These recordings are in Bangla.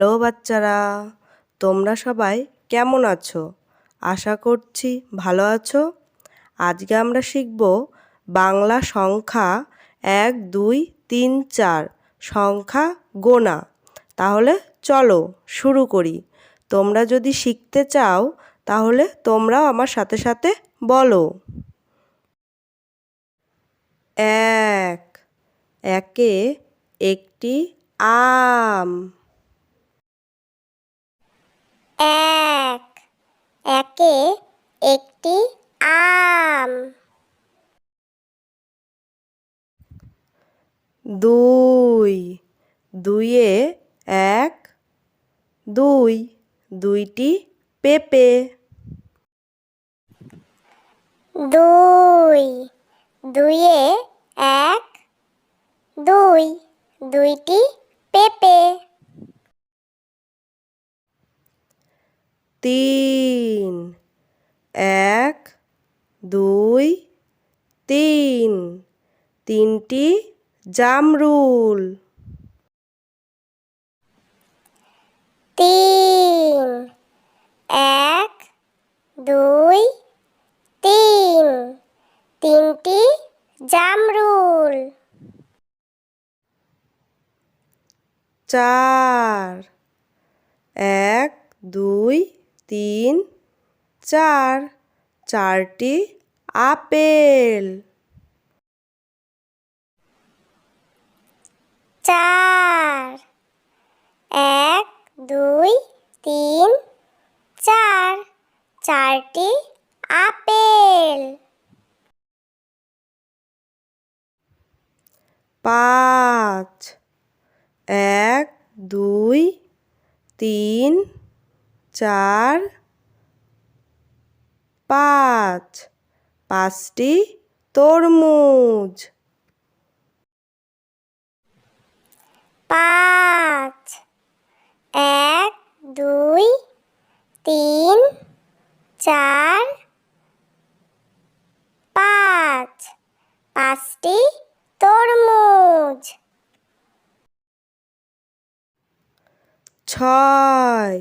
হ্যালো বাচ্চারা, তোমরা সবাই কেমন আছো? আশা করছি ভালো আছো। আজকে আমরা শিখব বাংলা সংখ্যা এক, দুই, তিন, চার, সংখ্যা গোনা। তাহলে চলো শুরু করি। তোমরা যদি শিখতে চাও, তাহলে তোমরাও আমার সাথে সাথে বলো। এক, একে একটি আম। এক। একে একটি আম। দুই। দুইয়ে এক। দুই। দুইটি পেঁপে। দুই। দুইয়ে এক। দুই। দুইটি পেঁপে। তিন এক দুই তিন। তিনটি জামরুল। তিন এক দুই তিন। তিনটি জামরুল। চার এক দুই তিন চার চারটি আপেল। চার এক দুই তিন চার চারটি আপেল। পাঁচ এক দুই তিন চার পাঁচ। পাঁচটি তরমুজ। পাঁচ এক দুই তিন চার পাঁচ। পাঁচটি তরমুজ। ছয়।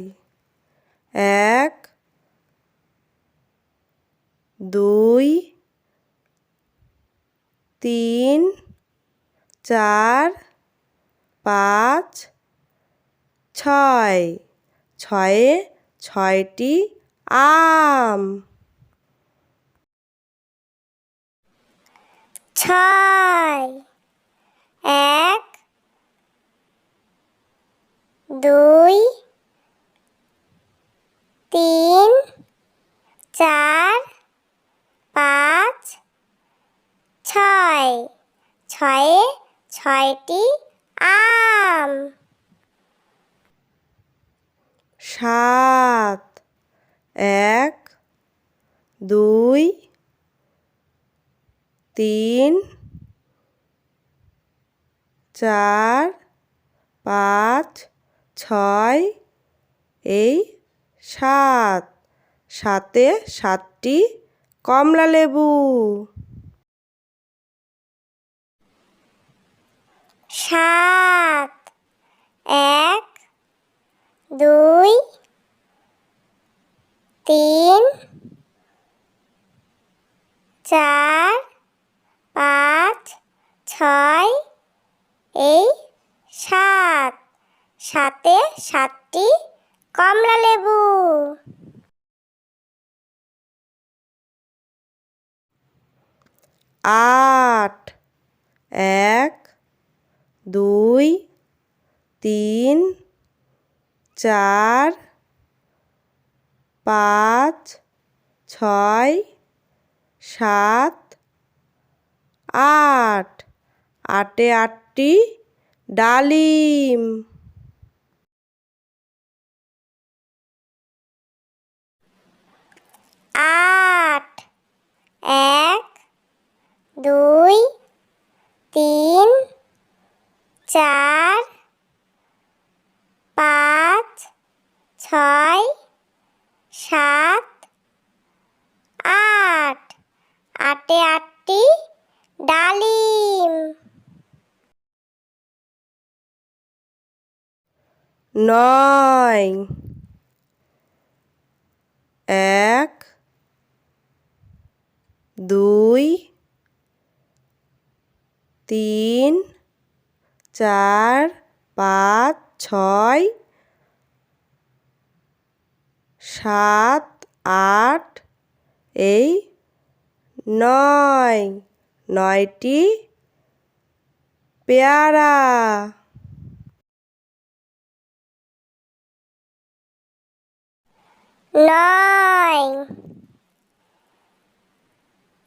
এক দুই তিন চার পাঁচ ছয়। ছয়ে ছয়টি আম। ছয় এক দুই তিন, চার, পাঁচ, ছয়। ছয়ে ছয়টি আম। সাত, এক, দুই, তিন, চার, পাঁচ, ছয়। এই সাত। সাতে সাতটি কমলা লেবু। সাত, এক, দুই, তিন, চার, পাঁচ, ছয়, এই সাত। সাতে সাতটি কমলা লেবু। আট এক দুই তিন চার পাঁচ ছয় সাত আট। আটে আটটি ডালিম আট এক দুই তিন চার পাঁচ ছয় সাত আট। আটে আটটি ডালিম। নয়। এক দুই তিন চার পাঁচ ছয় সাত আট এই নয়। নয়টি পেয়ারা। নয়।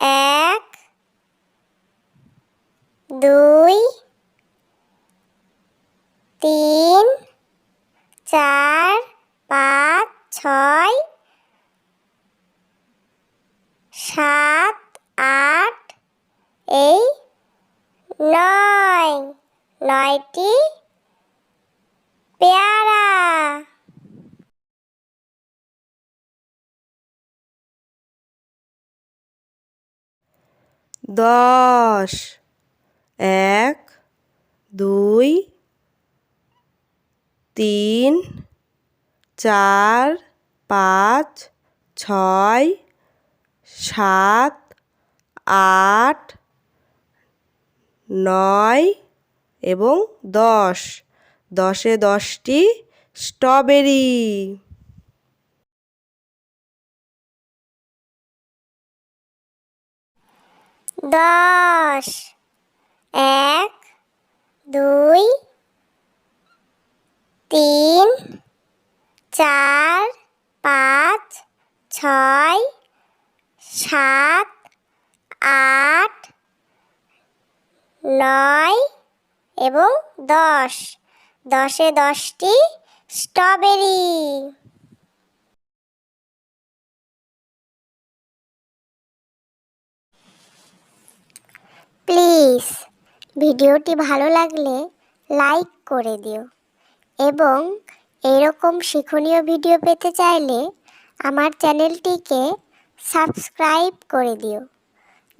এক দুই তিন চার পাঁচ ছয় সাত আট এই নয়। নয়টি পেয়ারা। দশ। এক, দুই, তিন, চার, পাঁচ, ছয়, সাত, আট, নয় এবং দশ। দশে দশটি স্ট্রবেরি। দশ। এক, দুই, তিন, চার, পাঁচ, ছয়, সাত, আট, নয় এবং দশ। দশে দশটি স্ট্রবেরি। প্লিজ ভিডিওটি ভালো লাগলে লাইক করে দিও। এবং এরকম শিক্ষণীয় ভিডিও পেতে চাইলে আমার চ্যানেলটিকে সাবস্ক্রাইব করে দিও।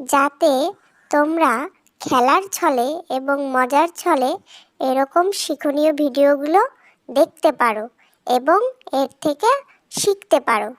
যাতে তোমরা খেলার ছলে এবং মজার ছলে এরকম শিক্ষণীয় ভিডিওগুলো দেখতে পারো এবং এর থেকে শিখতে পারো।